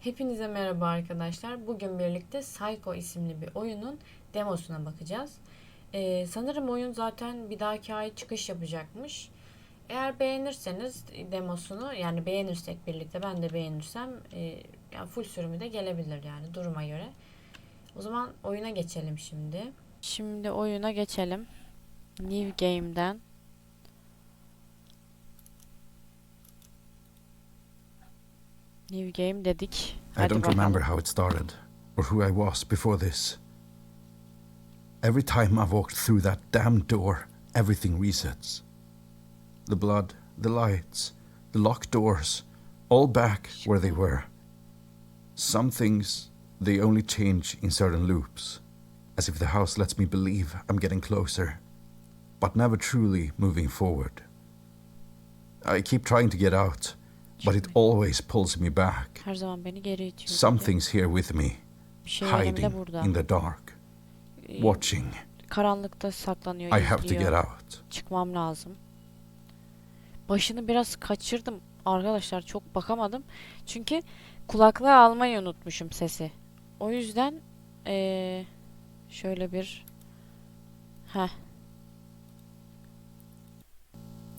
Hepinize merhaba arkadaşlar. Bugün birlikte Psycho isimli bir oyunun demosuna bakacağız. Ee, sanırım oyun zaten bir dahaki ay çıkış yapacakmış. Eğer beğenirseniz demosunu yani beğenirsek birlikte ben de beğenirsem e, yani full sürümü de gelebilir yani duruma göre. O zaman oyuna geçelim şimdi. Şimdi oyuna geçelim. New Game'den. New Game dedik. I don't bakalım. remember how it started or who I was before this. Every time I walked through that damn door, everything resets. The blood, the lights, the locked doors, all back where they were. Some things, they only change in certain loops, as if the house lets me believe I'm getting closer, but never truly moving forward. I keep trying to get out, but it always pulls me back. Her zaman beni geri itiyor. Something's here with me, şey hiding in the dark, Ee, watching. Karanlıkta saklanıyor, I have to get out. Çıkmam lazım. Başını biraz kaçırdım arkadaşlar. Çok bakamadım. Çünkü kulaklığı almayı unutmuşum sesi. O yüzden ee, şöyle bir Heh.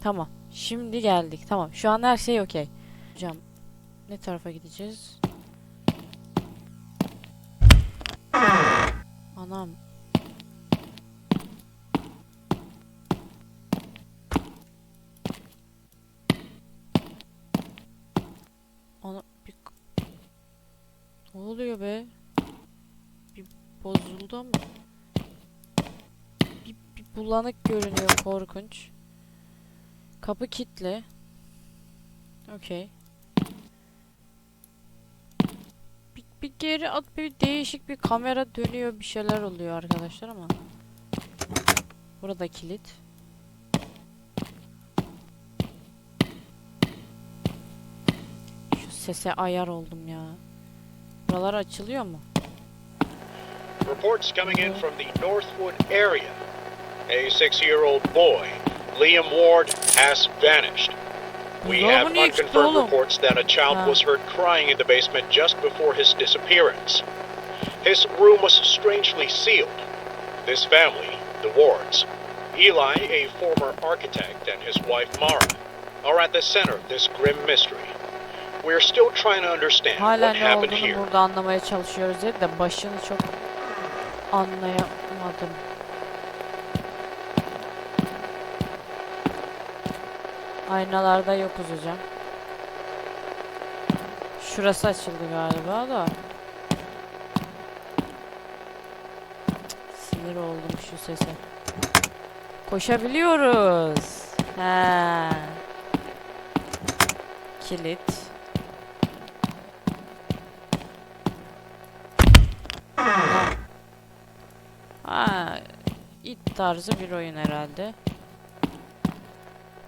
Tamam. Şimdi geldik. Tamam. Şu an her şey okey. Hocam ne tarafa gideceğiz? Anam. Ana bir Ne oluyor be? Bir bozuldu ama. Bir, bir bulanık görünüyor korkunç. Kapı kilitli. Okey. Bir geri at bir değişik bir kamera dönüyor bir şeyler oluyor arkadaşlar ama. Burada kilit. Şu sese ayar oldum ya. Buralar açılıyor mu? Reports coming in from the Northwood area. A six year old boy, Liam Ward, has vanished. We have bu ne çıktı unconfirmed reports that a child was heard crying in the basement just before his disappearance. His room was strangely sealed. This family, the Wards, Eli, a former architect, and his wife Mara, are at the center of this grim mystery. We're still trying to understand Hala what ne happened here. burada anlamaya çalışıyoruz dedi de başını çok anlayamadım. Aynalarda yokuz hocam. Şurası açıldı galiba da. Sinir oldum şu sese. Koşabiliyoruz. He. Kilit. Ulan. Ha, it tarzı bir oyun herhalde.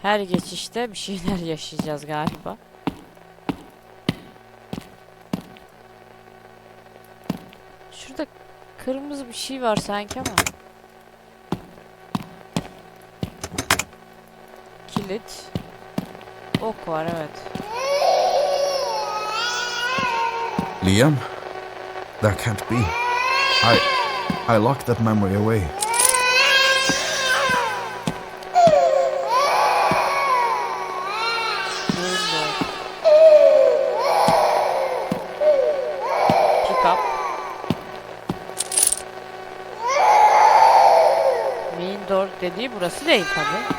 Her geçişte bir şeyler yaşayacağız galiba. Şurada kırmızı bir şey var sanki ama. Kilit. Ok var evet. Liam? That can't be. I I locked that memory away. Dediği burası değil tabi.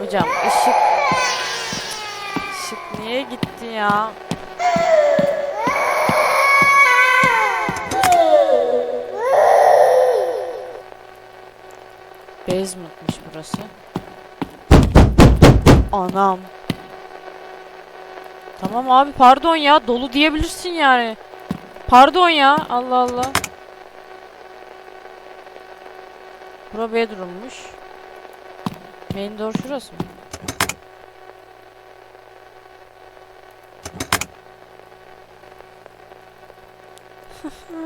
Hocam ışık ışık niye gitti ya? Basement'mış burası. Anam. Tamam abi pardon ya dolu diyebilirsin yani. Pardon ya Allah Allah. Bura bedroom'muş. Main door şurası mı?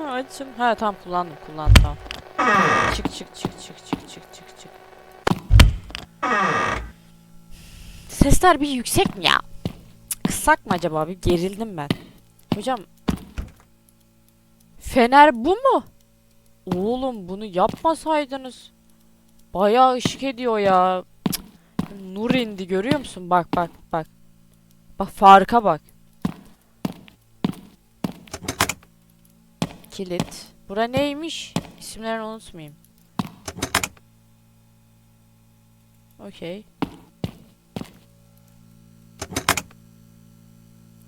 Açım. Ha tamam kullandım kullandım tamam. Çık çık çık çık çık çık çık çık. sesler bir yüksek mi ya? Kıssak mı acaba? Bir gerildim ben. Hocam. Fener bu mu? Oğlum bunu yapmasaydınız. Bayağı ışık ediyor ya. Cık. Nur indi görüyor musun? Bak bak bak. Bak farka bak. Kilit. Bura neymiş? İsimlerini unutmayayım. Okey.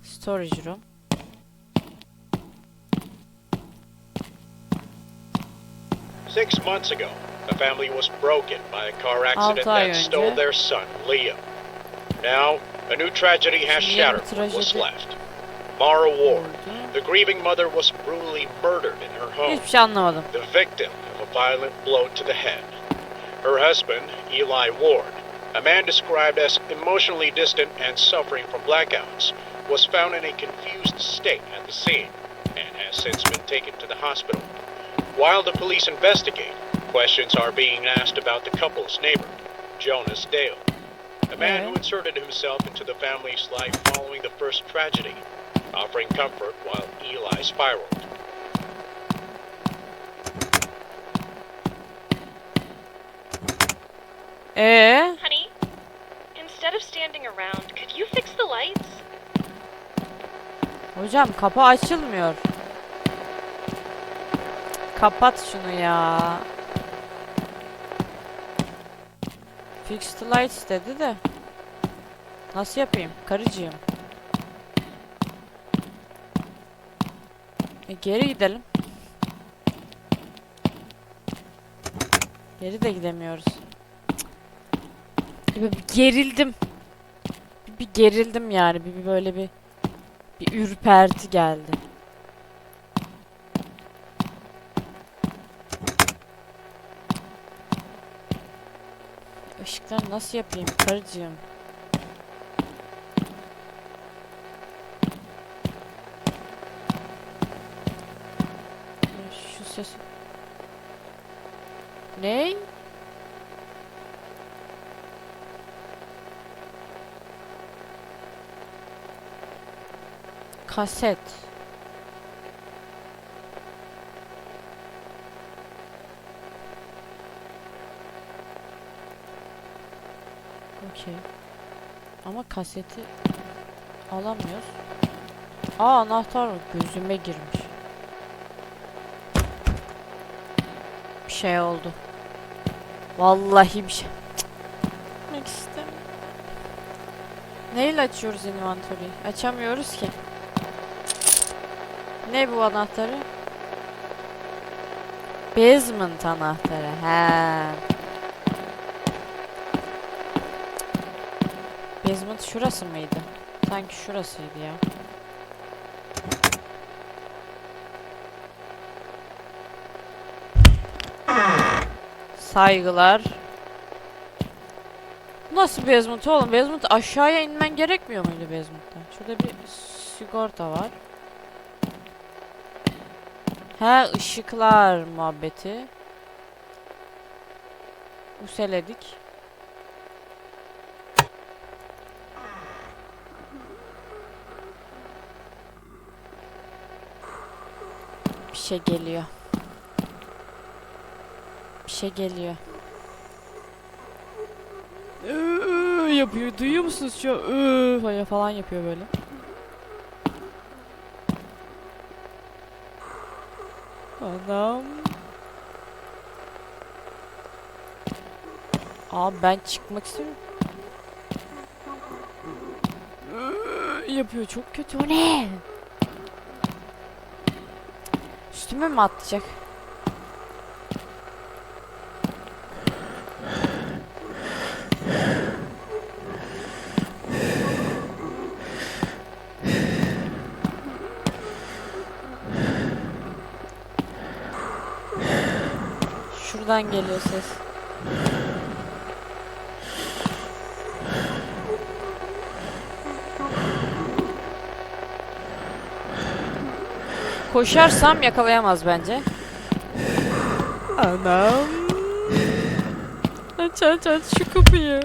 Storage room. Six months ago, a family was broken by a car accident that stole önce. their son, Liam. Now, a new tragedy has Şimdi yeni bir shattered what was left. Mara Ward, the grieving mother, was brutally murdered in her home, Hiçbir şey anlamadım. the victim of a violent blow to the head. Her husband, Eli Ward, a man described as emotionally distant and suffering from blackouts, was found in a confused state at the scene and has since been taken to the hospital. While the police investigate, questions are being asked about the couple's neighbor, Jonas Dale, a man who mm-hmm. inserted himself into the family's life following the first tragedy, offering comfort while Eli spiraled. Ee, Honey, instead of standing around, could you fix the lights? hocam kapı açılmıyor. Kapat şunu ya. Fix the lights dedi de. Nasıl yapayım? Karıcığım. E, geri gidelim. Geri de gidemiyoruz. Bir, gerildim. Bir, bir gerildim yani. Bir, bir böyle bir bir ürperti geldi. Işıkları nasıl yapayım karıcığım? Şu ses... Ney? Kaset. Okey. Ama kaseti alamıyoruz. Aa anahtar. Gözüme girmiş. Bir şey oldu. Vallahi bir şey. Gitmek istemiyorum. Neyle açıyoruz inventory'yi? Açamıyoruz ki. Ne bu anahtarı? Basement anahtarı. He. Basement şurası mıydı? Sanki şurasıydı ya. Saygılar. Nasıl basement oğlum? Basement aşağıya inmen gerekmiyor muydu basement'ta? Şurada bir sigorta var. He ışıklar muhabbeti. Useledik. Bir şey geliyor. Bir şey geliyor. Iıı yapıyor. Duyuyor musunuz şu an? Falan- yapıyor böyle. Anam. Abi ben çıkmak istiyorum. Yapıyor. Çok kötü. O ne? Üstüme mi atlayacak? Şuradan geliyor ses. Koşarsam yakalayamaz bence. Anam. Aç aç aç şu kapıyı.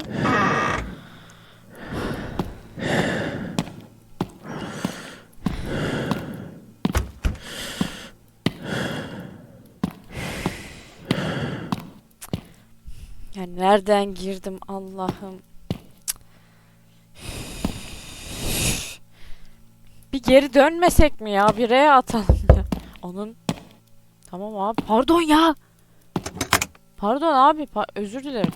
Yani nereden girdim Allah'ım. Bir geri dönmesek mi ya? Bir R atalım. Onun Tamam abi. Pardon ya. Pardon abi. pa- özür dilerim.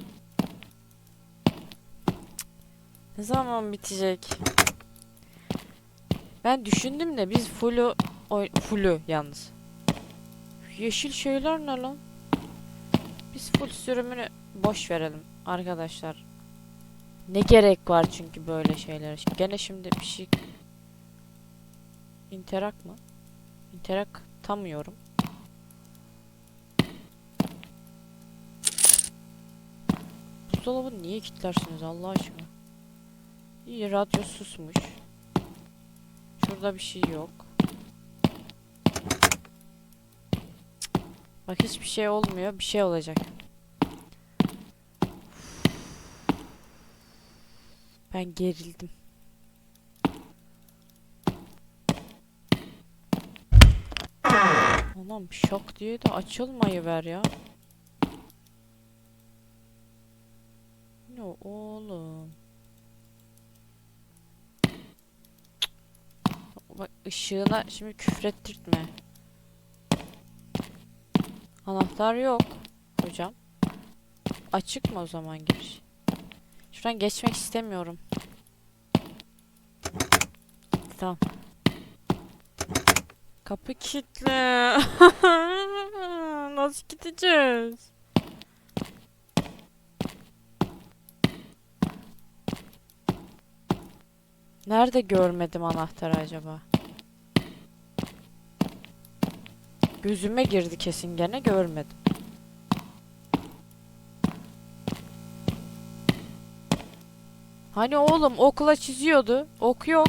Ne zaman bitecek? Ben düşündüm de biz full'u oy full'ü yalnız. Yeşil şeyler ne lan? Biz full sürümünü boş verelim arkadaşlar. Ne gerek var çünkü böyle şeylere. Şimdi gene şimdi bir şey interak mı? İnterak tamıyorum. Buzdolabını niye kilitlersiniz Allah aşkına? İyi radyo susmuş. Şurada bir şey yok. Bak hiçbir şey olmuyor. Bir şey olacak. Ben gerildim. Anam şok diye de açılmayı ver ya. Ne oğlum? Bak ışığına şimdi küfrettirtme. Anahtar yok hocam. Açık mı o zaman giriş? Şuradan geçmek istemiyorum. Tamam. Kapı kilitli. Nasıl gideceğiz? Nerede görmedim anahtarı acaba? Gözüme girdi kesin gene görmedim. Hani oğlum okla çiziyordu. Ok yok.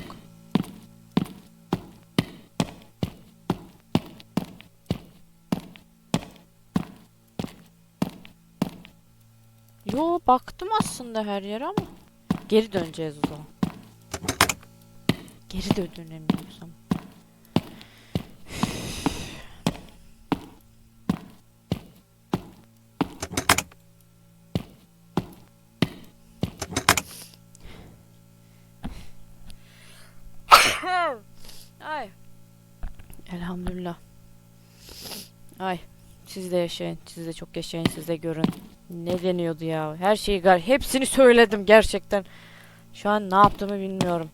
Baktım aslında her yere ama. Geri döneceğiz o zaman. Geri de dönemiyoruz ama. Ay. Elhamdülillah. Ay. Siz de yaşayın. Siz de çok yaşayın. Siz de görün. Ne deniyordu ya? Her şeyi gar hepsini söyledim gerçekten. Şu an ne yaptığımı bilmiyorum.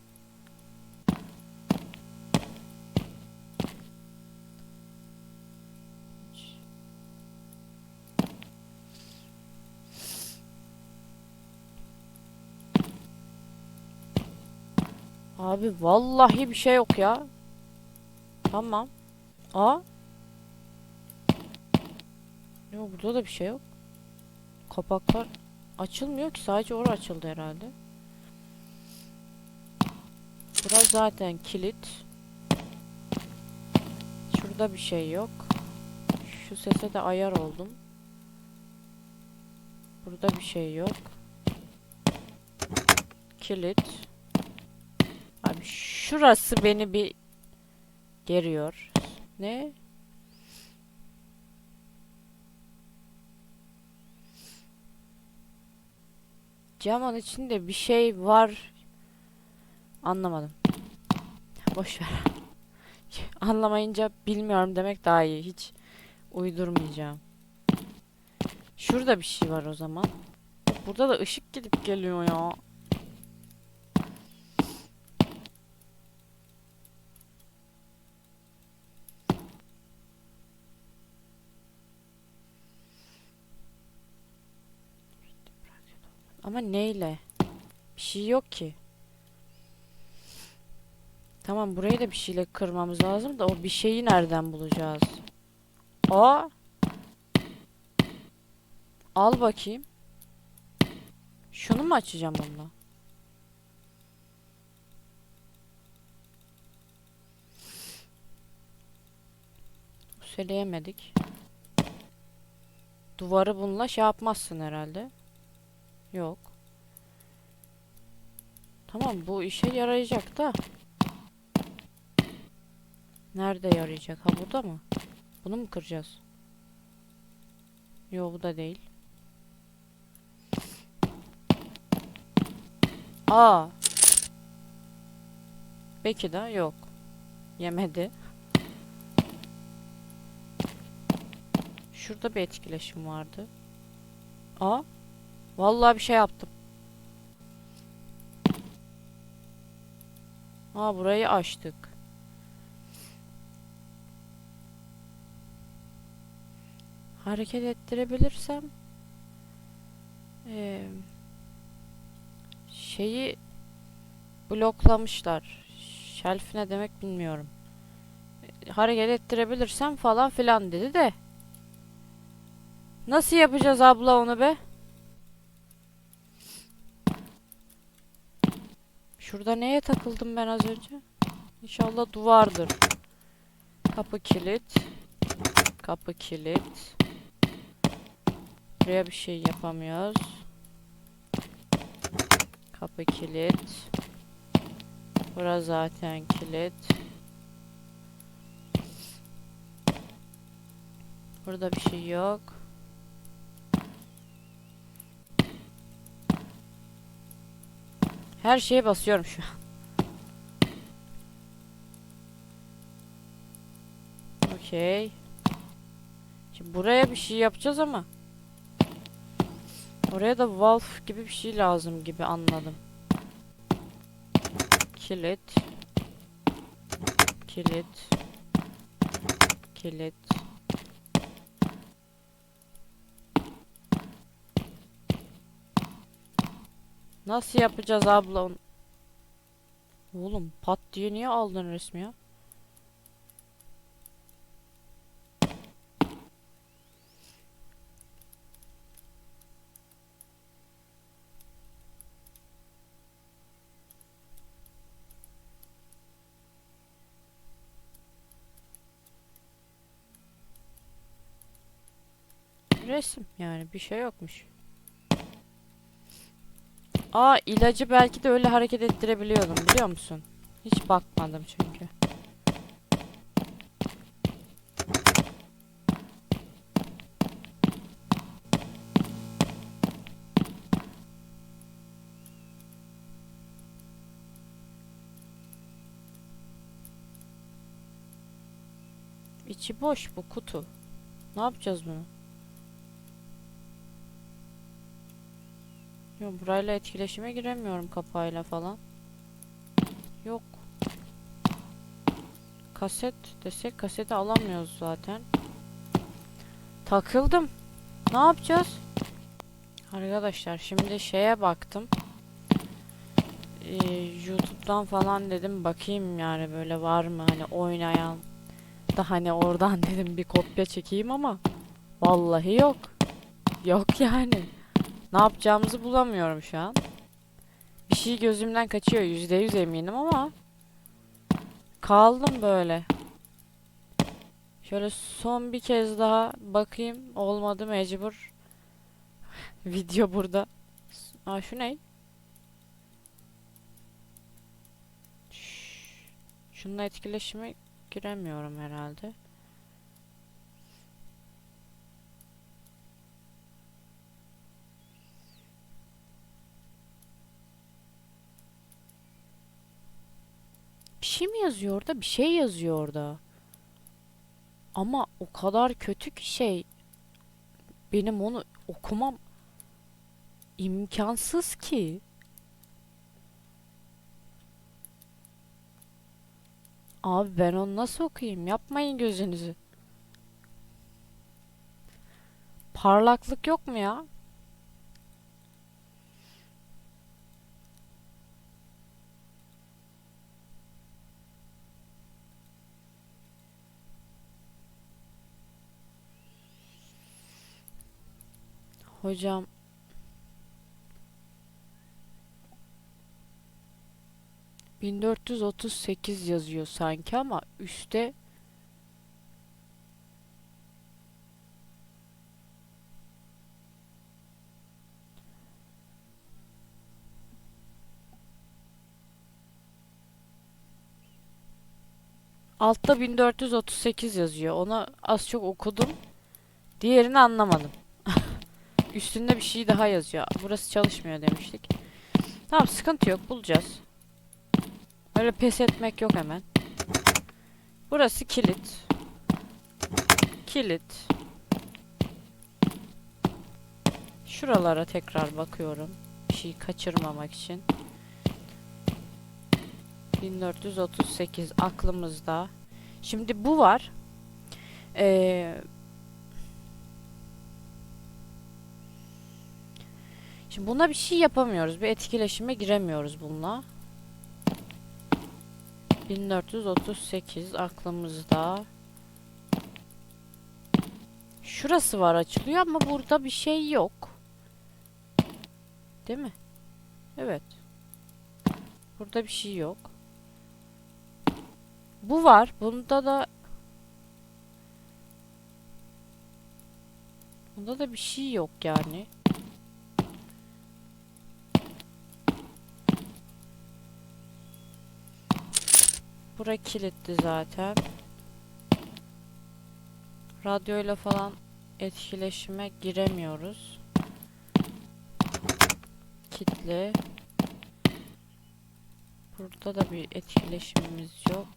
Abi vallahi bir şey yok ya. Tamam. Aa. Yok burada da bir şey yok. Kapaklar açılmıyor ki sadece orası açıldı herhalde. Burası zaten kilit. Şurada bir şey yok. Şu sese de ayar oldum. Burada bir şey yok. Kilit. Abi şurası beni bir geriyor. Ne? Camın içinde bir şey var. Anlamadım. Boş ver. Anlamayınca bilmiyorum demek daha iyi. Hiç uydurmayacağım. Şurada bir şey var o zaman. Burada da ışık gidip geliyor ya. Ama neyle? Bir şey yok ki. Tamam burayı da bir şeyle kırmamız lazım da o bir şeyi nereden bulacağız? Aa. Al bakayım. Şunu mu açacağım onunla? Söyleyemedik. Duvarı bununla şey yapmazsın herhalde. Yok. Tamam bu işe yarayacak da. Nerede yarayacak? Ha burada mı? Bunu mu kıracağız? Yok bu da değil. Aa. Belki de yok. Yemedi. Şurada bir etkileşim vardı. Aa. Vallahi bir şey yaptım. Aa burayı açtık. Hareket ettirebilirsem eee, şeyi bloklamışlar. Shelf ne demek bilmiyorum. Hareket ettirebilirsem falan filan dedi de. Nasıl yapacağız abla onu be? Şurada neye takıldım ben az önce? İnşallah duvardır. Kapı kilit. Kapı kilit. Buraya bir şey yapamıyoruz. Kapı kilit. Burası zaten kilit. Burada bir şey yok. Her şeye basıyorum şu an. Okey. Şimdi buraya bir şey yapacağız ama. Oraya da valve gibi bir şey lazım gibi anladım. Kilit. Kilit. Kilit. Nasıl yapacağız abla onu? Oğlum pat diye niye aldın resmi ya? Resim yani bir şey yokmuş. Aa ilacı belki de öyle hareket ettirebiliyordum biliyor musun? Hiç bakmadım çünkü. İçi boş bu kutu. Ne yapacağız bunu? Yok burayla etkileşime giremiyorum kapağıyla falan. Yok. Kaset desek kaseti alamıyoruz zaten. Takıldım. Ne yapacağız? Arkadaşlar şimdi şeye baktım. Ee, YouTube'dan falan dedim bakayım yani böyle var mı hani oynayan da hani oradan dedim bir kopya çekeyim ama vallahi yok. Yok yani. Ne yapacağımızı bulamıyorum şu an. Bir şey gözümden kaçıyor yüzde yüz eminim ama kaldım böyle. Şöyle son bir kez daha bakayım. Olmadı mecbur. Video burada. Aa şu ne? Şununla etkileşime giremiyorum herhalde. Bir şey mi yazıyor orada? Bir şey yazıyor orada. Ama o kadar kötü ki şey. Benim onu okumam imkansız ki. Abi ben onu nasıl okuyayım? Yapmayın gözünüzü. Parlaklık yok mu ya? Hocam ...1438 yazıyor sanki ama üstte... Altta 1438 yazıyor. Onu az çok okudum. Diğerini anlamadım. Üstünde bir şey daha yazıyor. Burası çalışmıyor demiştik. Tamam sıkıntı yok bulacağız. Öyle pes etmek yok hemen. Burası kilit. Kilit. Şuralara tekrar bakıyorum. Bir şey kaçırmamak için. 1438 aklımızda. Şimdi bu var. Ee, şimdi buna bir şey yapamıyoruz. Bir etkileşime giremiyoruz bununla. 1438 aklımızda. Şurası var açılıyor ama burada bir şey yok. Değil mi? Evet. Burada bir şey yok. Bu var. Bunda da Bunda da bir şey yok yani. Bura kilitli zaten. Radyoyla falan etkileşime giremiyoruz. Kitli. Burada da bir etkileşimimiz yok.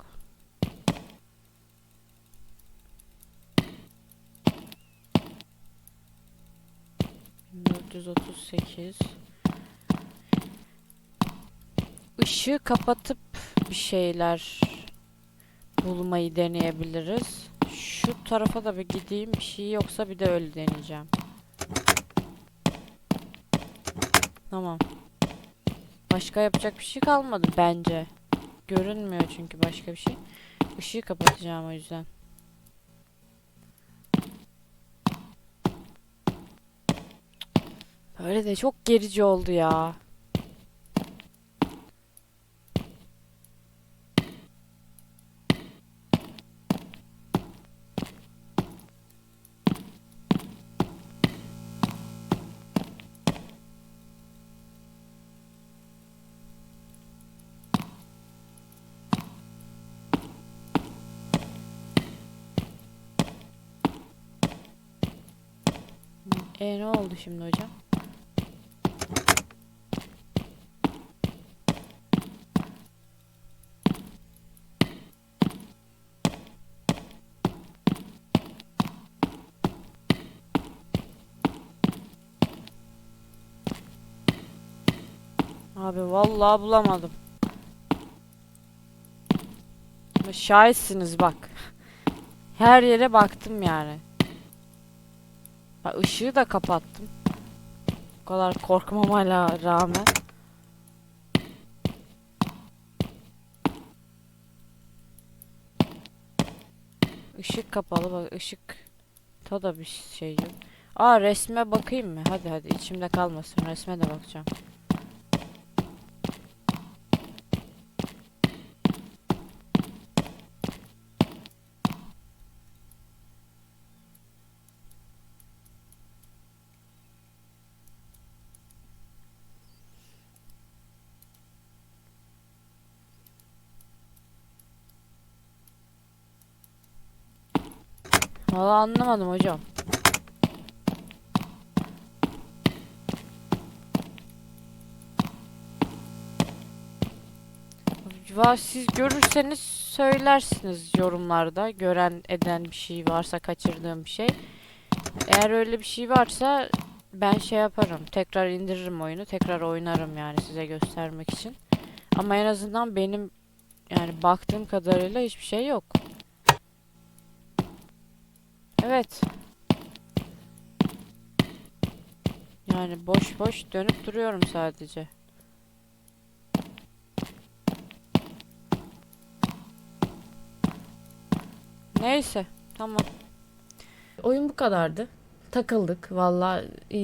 ...1438... Işığı kapatıp bir şeyler bulmayı deneyebiliriz. Şu tarafa da bir gideyim. Bir şey yoksa bir de öyle deneyeceğim. Tamam. Başka yapacak bir şey kalmadı bence. Görünmüyor çünkü başka bir şey. Işığı kapatacağım o yüzden. Böyle de çok gerici oldu ya. E ne oldu şimdi hocam? Abi vallahi bulamadım. Ama Şahitsiniz bak. Her yere baktım yani. Ha, ışığı da kapattım. O kadar korkmama rağmen. Işık kapalı bak ışık ta da bir şey yok. Aa resme bakayım mı? Hadi hadi içimde kalmasın resme de bakacağım. Valla anlamadım hocam. Siz görürseniz söylersiniz yorumlarda. Gören eden bir şey varsa kaçırdığım bir şey. Eğer öyle bir şey varsa ben şey yaparım. Tekrar indiririm oyunu. Tekrar oynarım yani size göstermek için. Ama en azından benim yani baktığım kadarıyla hiçbir şey yok. Evet. Yani boş boş dönüp duruyorum sadece. Neyse, tamam. Oyun bu kadardı. Takıldık. Valla e,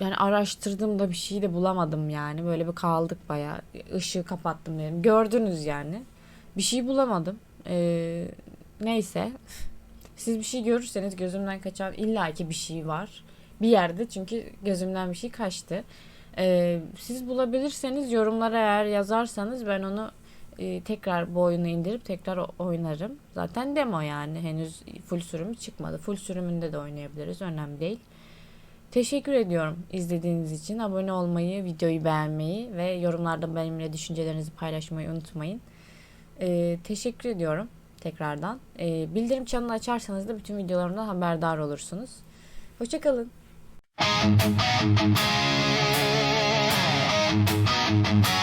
yani araştırdığımda bir şey de bulamadım yani. Böyle bir kaldık bayağı. Işığı kapattım dedim. Gördünüz yani. Bir şey bulamadım. E, neyse. Siz bir şey görürseniz gözümden kaçan illaki bir şey var. Bir yerde çünkü gözümden bir şey kaçtı. Ee, siz bulabilirseniz yorumlara eğer yazarsanız ben onu e, tekrar bu oyunu indirip tekrar oynarım. Zaten demo yani henüz full sürümü çıkmadı. Full sürümünde de oynayabiliriz önemli değil. Teşekkür ediyorum izlediğiniz için. Abone olmayı, videoyu beğenmeyi ve yorumlarda benimle düşüncelerinizi paylaşmayı unutmayın. Ee, teşekkür ediyorum tekrardan. Ee, bildirim çanını açarsanız da bütün videolarımdan haberdar olursunuz. Hoşçakalın. Thank you.